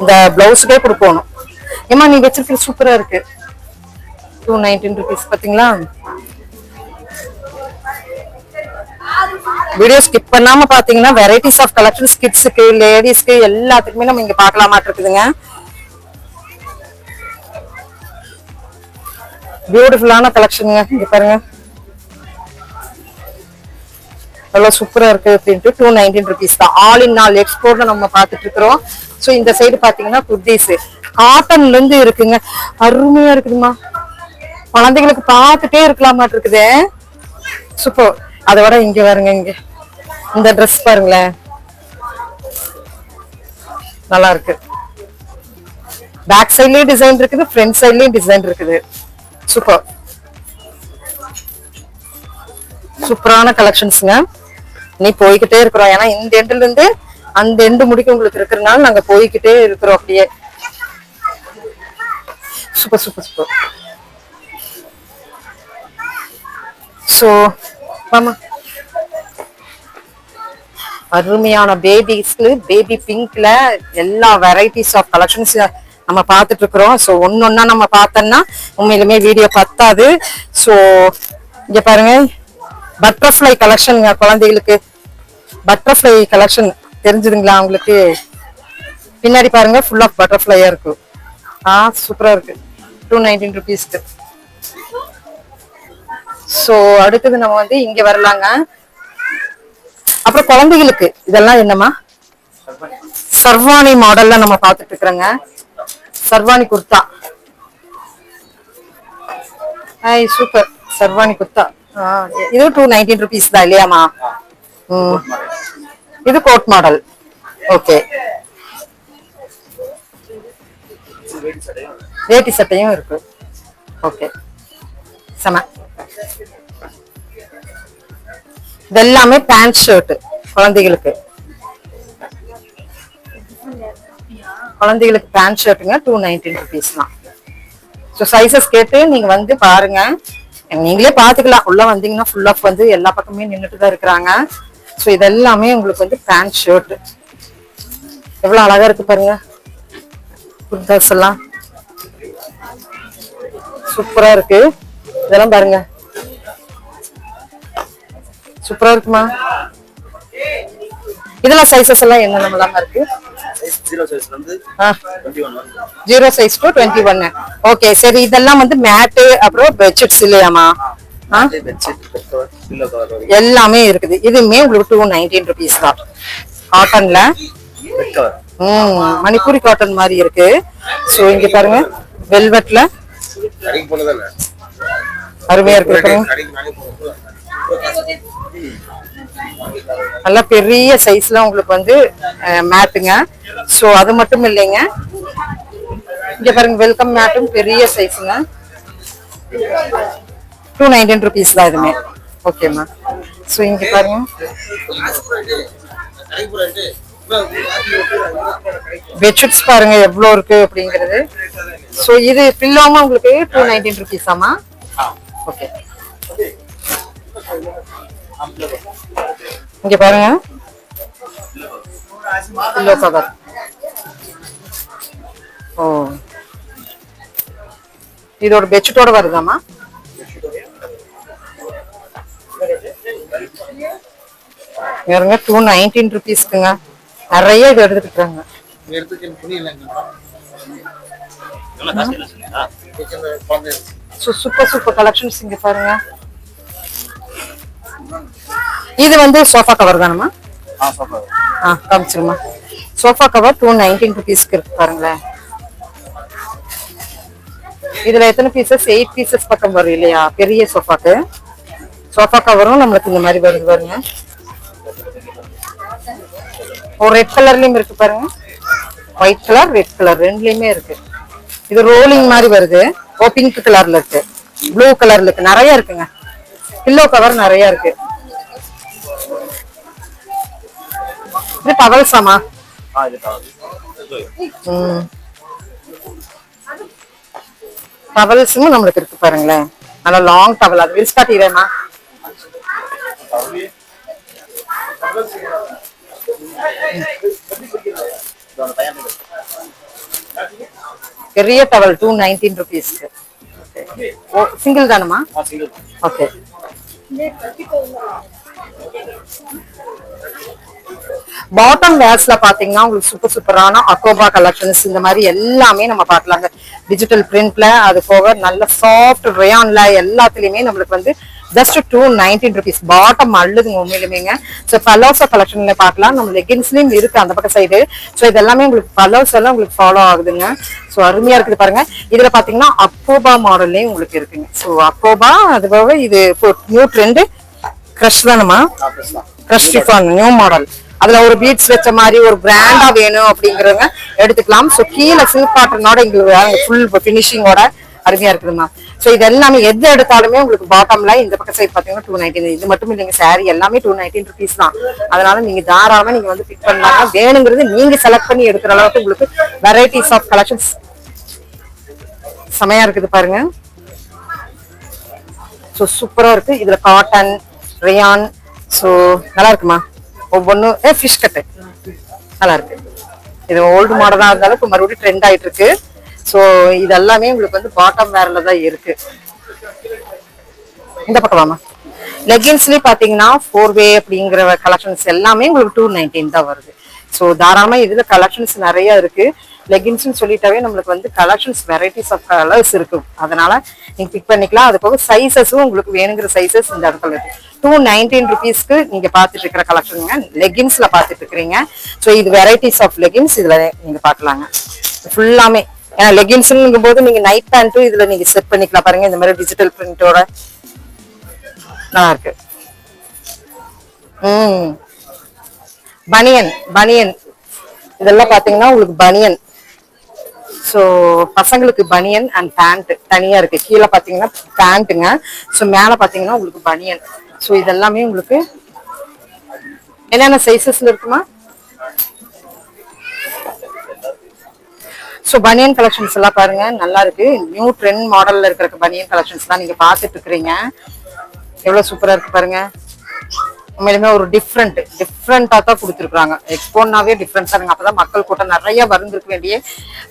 இந்த பிளவுஸுக்கே கொடுக்கணும். ஏமா நீ வச்சிருக்கிறது சூப்பரா இருக்கு. டூ நைன்டீன் ருபீஸ் பாத்தீங்களா? வீடியோ ஸ்கிப் பண்ணாம பாத்தீங்கன்னா வெரைட்டிஸ் ஆஃப் கலெக்ஷன்ஸ் கிட்ஸுக்கு லேடிஸ்க்கு எல்லாத்துக்குமே நம்ம இங்க பாக்கலாமா இருக்குதுங்க. பியூட்டிஃபுல்லான கலெக்ஷனுங்க இங்க பாருங்க. எவ்வளவு சூப்பரா இருக்கு அப்படின்ட்டு டூ நைன்டீன் ருபீஸ் தான். ஆல் இன் ஆல் எக்ஸ்போர்ட்ல நம்ம பார்த்துட்டு இருக்கிறோம். ஸோ இந்த சைடு பாத்தீங்கன்னா குர்தீஸ் காட்டன்ல இருந்து இருக்குங்க. அருமையா இருக்குதுமா குழந்தைகளுக்கு பார்த்துட்டே இருக்கலாமாட்டு இருக்குது. சூப்பர் அதை விட இங்க வருங்க இங்க. இந்த ட்ரெஸ் பாருங்களேன். நல்லா இருக்கு. பேக் சைட்லயும் டிசைன் இருக்குது ஃப்ரண்ட் சைட்லயும் டிசைன் இருக்குது. சூப்பர் சூப்பரான கலெக்ஷன்ஸ்ங்க நீ போய்கிட்டே இருக்கிறோம். ஏன்னா இந்த எண்டுல இருந்து அந்த எண்டு முடிக்க உங்களுக்கு இருக்கிறதுனால நாங்க போய்கிட்டே இருக்கிறோம் அப்படியே. சூப்பர் சூப்பர் சூப்பர் சோ ஆமா அருமையான பேபிஸ்க்கு பேபி பிங்க்ல எல்லா வெரைட்டிஸ் ஆஃப் கலெக்ஷன்ஸ் நம்ம பார்த்துட்டு இருக்கிறோம் ஸோ ஒன்னொன்னா நம்ம பார்த்தோம்னா உண்மையிலுமே வீடியோ பத்தாது. ஸோ இங்க பாருங்க. பட்டர்ஃப்ளை கலெக்ஷனுங்க குழந்தைகளுக்கு. பட்டர்ஃப்ளை கலெக்ஷன் தெரிஞ்சுதுங்களா உங்களுக்கு? பின்னாடி பாருங்க ஃபுல் ஆஃப் பட்டர்ஃப்ளையா இருக்கு. ஆ சூப்பரா இருக்கு. டூ நைன்டீன் ருபீஸ்க்கு ஸோ அடுத்தது நம்ம வந்து இங்க வரலாங்க. அப்புறம் குழந்தைகளுக்கு இதெல்லாம் என்னம்மா? சர்வாணி. மாடல்ல நம்ம பார்த்துட்டு இருக்கிறோங்க சர்வாணி குர்தா. ஐ சூப்பர் சர்வாணி குர்த்தா ஆ, இது டூ நைன்டீன் ருபீஸ் தான் இல்லையாமா இது கோட் மாடல் ஓகே வேட்டி சட்டையும் இருக்கு. ஓகே செம. இதெல்லாமே பேண்ட் ஷர்ட் குழந்தைகளுக்கு. குழந்தைகளுக்கு பேண்ட் ஷர்ட்டுங்க டூ நைன்டீன் ருபீஸ் தான். ஸோ சைசஸ் கேட்டு நீங்கள் வந்து பாருங்க. நீங்களே பார்த்துக்கலாம் உள்ளே வந்தீங்கன்னா ஃபுல் ஆஃப் வந்து எல்லா பக்கமே நின்றுட்டு தான் இருக்கிறாங்க. ஸோ இதெல்லாமே உங்களுக்கு வந்து பேண்ட் ஷர்ட் எவ்வளோ அழகாக இருக்கு பாருங்க. குர்தாஸ் எல்லாம். சூப்பரா இருக்கு. இதெல்லாம் பாருங்க. சூப்பரா இருக்குமா? இதெல்லாம் சைசஸ் எல்லாம் என்னென்னலாம் இருக்கு? ஜீரோ சைஸ் டு டுவெண்ட்டி ஒன்னு ஓகே சரி இதெல்லாம் வந்து மேட்டு அப்புறம் பெட்ஷீட்ஸ் இல்லையாமா எல்லாமே இருக்குது. இதுவுமே உங்களுக்கு டூ நைன்டீன் ருபீஸ் தான். காட்டன்ல ம் மணிப்பூரி காட்டன் மாதிரி இருக்கு. ஸோ இங்க பாருங்க வெல்வெட்ல அருமையா இருக்கு நல்ல பெரிய சைஸ்ல உங்களுக்கு வந்து மேட்டுங்க ஸோ அது மட்டும் இல்லைங்க. இங்க பாருங்க வெல்கம் மேட்டும் பெரிய சைஸுங்க டூ நைன்டீன் ருபீஸ் தான் இதுமே. ஓகேம்மா ஸோ இங்க பாருங்க. பெட்ஷீட்ஸ் பாருங்க எவ்வளோ இருக்கு அப்படிங்கிறது. ஸோ இது பில்லோமா உங்களுக்கு டூ நைன்டீன் ருபீஸாமா ஓகே இங்க பாருங்க. பில்லோ கவர் ஓ. இதோட பெட்ஷீட்டோட வருதாமா பாருங்க டூ நைன்டீன் ருபீஸ்க்குங்க நிறைய இது எடுத்துக்கிட்டாங்க சூப்பர் சூப்பர் கலெக்ஷன்ஸ் இங்க பாருங்க. இது வந்து சோஃபா கவர் தானம்மா? ஆ காமிச்சிருமா சோஃபா கவர் டூ நைன்டீன் ருபீஸ்க்கு இருக்கு பாருங்களேன். இதுல எத்தனை பீசஸ் எயிட் பீசஸ் பக்கம் வரும் இல்லையா? பெரிய சோஃபாக்கு சோஃபா கவரும் நம்மளுக்கு இந்த மாதிரி வருது பாருங்க. ஒரு ரெட் கலர்லயும் இருக்கு பாருங்க. ஒயிட் கலர் ரெட் கலர் ரெண்டுலயுமே இருக்கு. இது ரோலிங் மாதிரி வருது. ஓ பிங்க் கலர்ல இருக்கு. ப்ளூ கலர்ல இருக்கு. நிறைய இருக்குங்க. பில்லோ கவர் நிறைய இருக்கு. இது கவர் ம். டவல்ஸும் நம்மளுக்கு இருக்கு பாருங்களேன். நல்லா லாங் டவல் அது விரிச்சு காட்டிடுறேம்மா பெரிய டவல் டூ நைன்டீன் ருபீஸ்க்கு ஓ சிங்கிள் தானம்மா? ஓகே பாட்டம் வேர்ஸ்ல பாத்தீங்கன்னா உங்களுக்கு சூப்பர் சூப்பரான அக்கோபா கலெக்ஷன்ஸ் இந்த மாதிரி எல்லாமே நம்ம பார்க்கலாங்க டிஜிட்டல் பிரிண்ட்ல அது போக நல்ல சாஃப்ட் ரேயான்ல எல்லாத்துலயுமே நம்மளுக்கு வந்து just two nineteen rupees bottom அள்ளுதுங்க உண்மையிலுமேங்க. ஸோ பலோசா கலெக்ஷன்ல பார்க்கலாம். நம்ம லெகின்ஸ்லயும் இருக்கு அந்த பக்கம் சைடு ஸோ இது எல்லாமே உங்களுக்கு பலோஸ் எல்லாம் உங்களுக்கு ஃபாலோ ஆகுதுங்க. ஸோ அருமையா இருக்குது பாருங்க. இதுல பாத்தீங்கன்னா அக்கோபா மாடல்லையும் உங்களுக்கு இருக்குங்க. ஸோ அக்கோபா அது போக இது நியூ ட்ரெண்டு க்ரஷ் தானமா க்ரஷ் நியூ மாடல் அதுல ஒரு பீட்ஸ் வச்ச மாதிரி ஒரு பிராண்டா வேணும் அப்படிங்கறவங்க எடுத்துக்கலாம். ஸோ கீழே சில்க் காட்டனோட எங்களுக்கு ஃபுல் ஃபினிஷிங்கோட அருமையா இருக்குதுமா ஸோ இது எல்லாமே எது எடுத்தாலுமே உங்களுக்கு பாட்டம்ல இந்த பக்கம் சைட் பாத்தீங்கன்னா டூ நைன்டீன் இது மட்டும் இல்லைங்க சாரி எல்லாமே டூ நைன்டீன் ருபீஸ் தான். அதனால நீங்க தாராளமா நீங்க வந்து பிக் பண்ணலாம். வேணுங்கிறது நீங்க செலக்ட் பண்ணி எடுக்கிற அளவுக்கு உங்களுக்கு வெரைட்டிஸ் ஆஃப் கலெக்ஷன்ஸ் செமையா இருக்குது பாருங்க. ஸோ சூப்பரா இருக்கு. இதுல காட்டன் ரேயான் ஸோ நல்லா இருக்குமா? ஒவ்வொன்றும் ஏ ஃபிஷ் கட்டு நல்லா இருக்கு இது ஓல்டு மாடலா இருந்தாலும் இப்போ மறுபடியும் ட்ரெண்ட் ஆயிட்டு இருக்கு ஸோ இதெல்லாமே உங்களுக்கு வந்து பாட்டம் வேரில் தான் இருக்கு. இந்த பக்கம் வாமா லெகின்ஸ்லயே பாத்தீங்கன்னா ஃபோர் வே அப்படிங்கிற கலெக்ஷன்ஸ் எல்லாமே உங்களுக்கு டூ நைன்டீன் தான் வருது. ஸோ தாராளமா இதுல கலெக்ஷன்ஸ் நிறைய இருக்கு. லெகின்ஸ்னு சொல்லிட்டாவே நம்மளுக்கு வந்து கலெக்ஷன்ஸ் வெரைட்டிஸ் ஆஃப் கலர்ஸ் இருக்கும். அதனால நீங்க பிக் பண்ணிக்கலாம். அது போக சைசஸும் உங்களுக்கு வேணுங்கிற சைசஸ் இந்த இடத்துல இருக்குது டூ நைன்டீன் ருபீஸ்க்கு நீங்க பாத்துட்டு இருக்கிற கலெக்ஷனுங்க லெகின்ஸ்ல பாத்துட்டு இருக்கிறீங்க ஸோ இது வெரைட்டிஸ் ஆஃப் லெகின்ஸ் இதுல நீங்க பாக்கலாங்க. ஃபுல்லாமே ஏன்னா லெகின்ஸ்ங்கும் போது நீங்க நைட் பேண்ட்டும் இதுல நீங்க செட் பண்ணிக்கலாம் பாருங்க. இந்த மாதிரி டிஜிட்டல் பிரிண்டோட நல்லா இருக்கு. ம். பனியன் பனியன் இதெல்லாம் பாத்தீங்கன்னா உங்களுக்கு பனியன் ஸோ பசங்களுக்கு பனியன் அண்ட் பேண்ட் தனியா இருக்கு. கீழே பாத்தீங்கன்னா பேண்ட்டுங்க ஸோ மேல பாத்தீங்கன்னா உங்களுக்கு பனியன் ஸோ இதெல்லாமே உங்களுக்கு என்னென்ன சைசஸ்ல இருக்குமா? ஸோ பனியன் கலெக்ஷன்ஸ் எல்லாம் பாருங்க. நல்லா இருக்கு. நியூ ட்ரெண்ட் மாடல்ல இருக்கிற பனியன் கலெக்ஷன்ஸ் தான் நீங்க பார்த்துட்டு இருக்கிறீங்க. எவ்வளவு சூப்பரா இருக்கு பாருங்க. உண்மையிலுமே ஒரு டிஃப்ரெண்ட் டிஃப்ரெண்டாக தான் கொடுத்துருக்காங்க எக்ஸ்போனாவே டிஃப்ரெண்டா இருங்க அப்பதான் மக்கள் கூட்டம் நிறைய வந்திருக்க வேண்டிய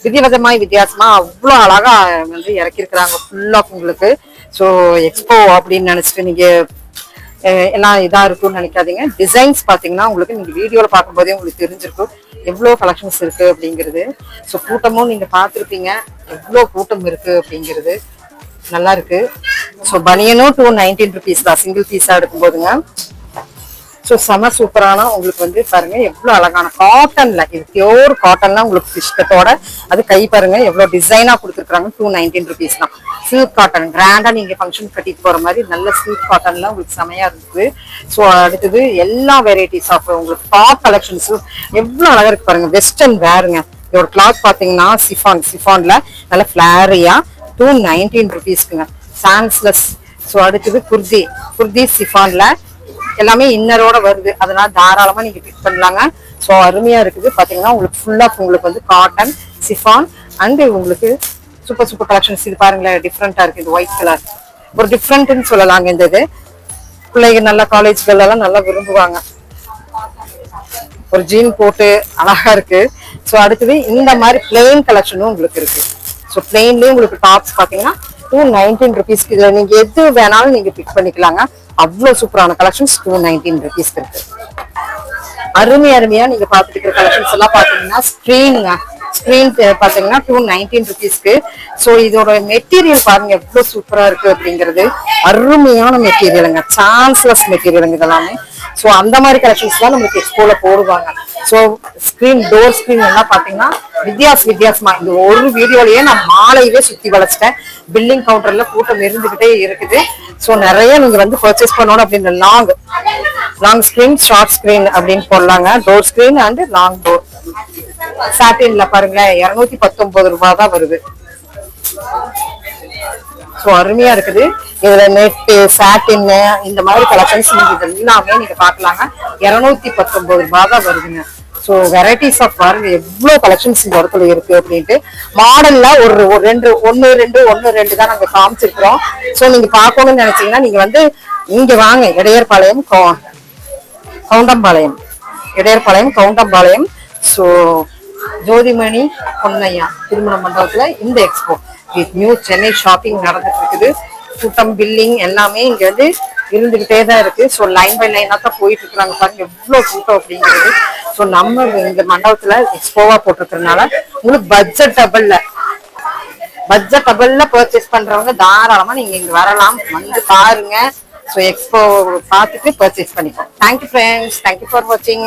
விதவிதமாய் வித்தியாசமாக அவ்வளோ அழகாக வந்து இறக்கியிருக்கிறாங்க ஃபுல்லாக உங்களுக்கு. ஸோ எக்ஸ்போ அப்படின்னு நினச்சிட்டு நீங்கள் எல்லாம் இதாக இருக்கும்னு நினைக்காதீங்க. டிசைன்ஸ் பார்த்தீங்கன்னா உங்களுக்கு நீங்கள் வீடியோவில் பார்க்கும்போதே உங்களுக்கு தெரிஞ்சிருக்கும். எவ்வளோ கலெக்ஷன்ஸ் இருக்குது அப்படிங்கிறது. ஸோ கூட்டமும் நீங்கள் பார்த்துருப்பீங்க. எவ்வளோ கூட்டம் இருக்குது அப்படிங்கிறது. நல்லா இருக்குது ஸோ பனியனும் டூ நைன்டீன் ருபீஸ் தான். சிங்கிள் பீஸாக எடுக்கும் போதுங்க ஸோ செம சூப்பரான உங்களுக்கு வந்து பாருங்க எவ்வளோ அழகான காட்டன்ல இது பியோர் காட்டன்ல உங்களுக்கு பிஸ்கட்டோட அது கை பாருங்க எவ்வளோ டிசைனா கொடுத்துருக்காங்க டூ நைன்டீன் ருபீஸ் தான். சில்க் காட்டன் கிராண்டா நீங்க ஃபங்க்ஷன் கட்டிட்டு போற மாதிரி நல்ல சில்க் காட்டன்ல உங்களுக்கு செமையா இருக்குது ஸோ அடுத்தது எல்லா வெரைட்டிஸ் ஆஃப் உங்களுக்கு டாப் கலெக்ஷன்ஸும் எவ்வளோ அழகா இருக்கு பாருங்க வெஸ்டர்ன் வேறுங்க இதோட கிளாத் பாத்தீங்கன்னா சிஃபான் சிஃபான்ல நல்ல ஃபிளாரியா டூ நைன்டீன் ருபீஸ்க்குங்க சான்ஸ்லெஸ் ஸோ அடுத்தது குர்தி. குர்தி சிஃபான்ல எல்லாமே இன்னரோட வருது. அதனால தாராளமா நீங்க பிக் பண்ணலாங்க. ஸோ அருமையா இருக்குது. பாத்தீங்கன்னா உங்களுக்கு ஃபுல்லா உங்களுக்கு வந்து காட்டன் சிஃபான் அண்ட் உங்களுக்கு சூப்பர் சூப்பர் கலெக்ஷன்ஸ் இது பாருங்களேன் டிஃப்ரெண்டா இருக்கு. இது ஒயிட் கலர் ஒரு டிஃப்ரெண்ட்னு சொல்லலாங்க இந்த இது. பிள்ளைங்க நல்ல காலேஜ்கள் எல்லாம் நல்லா விரும்புவாங்க. ஒரு ஜீன் போட்டு அழகா இருக்கு. ஸோ அடுத்தது இந்த மாதிரி பிளெயின் கலெக்ஷனும் உங்களுக்கு இருக்கு. ஸோ பிளெயின்லயே உங்களுக்கு டாப்ஸ் பாத்தீங்கன்னா டூ நைன்டீன் ருபீஸ்க்கு இதுல நீங்க எது வேணாலும் நீங்க பிக் பண்ணிக்கலாங்க. அவ்வளோ சூப்பரான கலெக்ஷன்ஸ் டூ நைன்டீன் ருபீஸ்க்கு இருக்கு. அருமை அருமையா நீங்க பாத்துட்டு இருக்கிற கலெக்ஷன்ஸ் எல்லாம் பாத்தீங்கன்னா ஸ்க்ரீனுங்க ஸ்கிரீன் பாத்தீங்கன்னா டூ நைன்டீன் ருபீஸ்க்கு ஸோ இதோட மெட்டீரியல் பாருங்க எவ்வளவு சூப்பரா இருக்கு அப்படிங்கிறது. அருமையான மெட்டீரியலுங்க சான்ஸ்லெஸ் மெட்டீரியலுங்க இதெல்லாமே. ஸோ அந்த மாதிரி கலெக்ஷன்ஸ் தான் நம்மளுக்கு எக்ஸ்போல போடுவாங்க. ஸோ ஸ்கிரீன் டோர் ஸ்க்ரீன் எல்லாம் பார்த்தீங்கன்னா வித்தியாச வித்தியாசமா இந்த ஒரு வீடியோலயே நான் மாலையவே சுத்தி வளைச்சிட்டேன். பில்லிங் கவுண்டர்ல கூட்டம் இருந்துகிட்டே இருக்குது. ஸோ நிறைய நீங்க வந்து பர்ச்சேஸ் பண்ணணும் அப்படின்ற long long screen short screen அப்படின்னு போடலாங்க. Door screen and long door சாட்டின்ல பாருங்களேன் இருநூத்தி பத்தொன்பது ரூபாய் தான் வருது. ஸோ அருமையா இருக்குது. இதுல நெட்டு சாட்டின் இந்த மாதிரி கலெக்ஷன்ஸ் நீங்க இது எல்லாமே நீங்க பார்க்கலாங்க. இருநூத்தி பத்தொன்பது ரூபாய் தான் வருதுங்க. ஸோ வெரைட்டிஸ் ஆஃப் பாருங்க எவ்வளோ கலெக்ஷன்ஸ் இந்த இடத்துல இருக்கு அப்படின்ட்டு. மாடல்ல ஒரு ரெண்டு ஒன்று ரெண்டு ஒன்று ரெண்டு தான் நாங்கள் காமிச்சிருக்கிறோம். ஸோ நீங்க பார்க்கணும்னு நினைச்சீங்கன்னா நீங்க வந்து இங்க வாங்க இடையர்பாளையம் கவுண்டம்பாளையம். இடையர்பாளையம் கவுண்டம்பாளையம். ஸோ ஜோதிமணி பொன்னையா திருமண மண்டபத்தில் இந்த எக்ஸ்போ நியூ சென்னை ஷாப்பிங் நடந்துட்டு இருக்குது கூட்டம் பில்லிங் எல்லாமே இங்க வந்து இருந்துகிட்டே தான் இருக்கு. ஸோ லைன் பை லைனா தான் போயிட்டு இருக்கிறாங்க பாருங்க. எவ்வளவு கூட்டம் அப்படிங்கிறது. ஸோ நம்ம இந்த மண்டபத்துல எக்ஸ்போவா போட்டிருக்கறதுனால உங்களுக்கு பட்ஜெட் டபுள்ல பட்ஜெட் டபுள்ல பர்ச்சேஸ் பண்றவங்க தாராளமா நீங்க இங்க வரலாம். வந்து பாருங்க. ஸோ எக்ஸ்போ பார்த்துட்டு பர்ச்சேஸ் பண்ணிப்போம். Thank you friends thank you for வாட்சிங்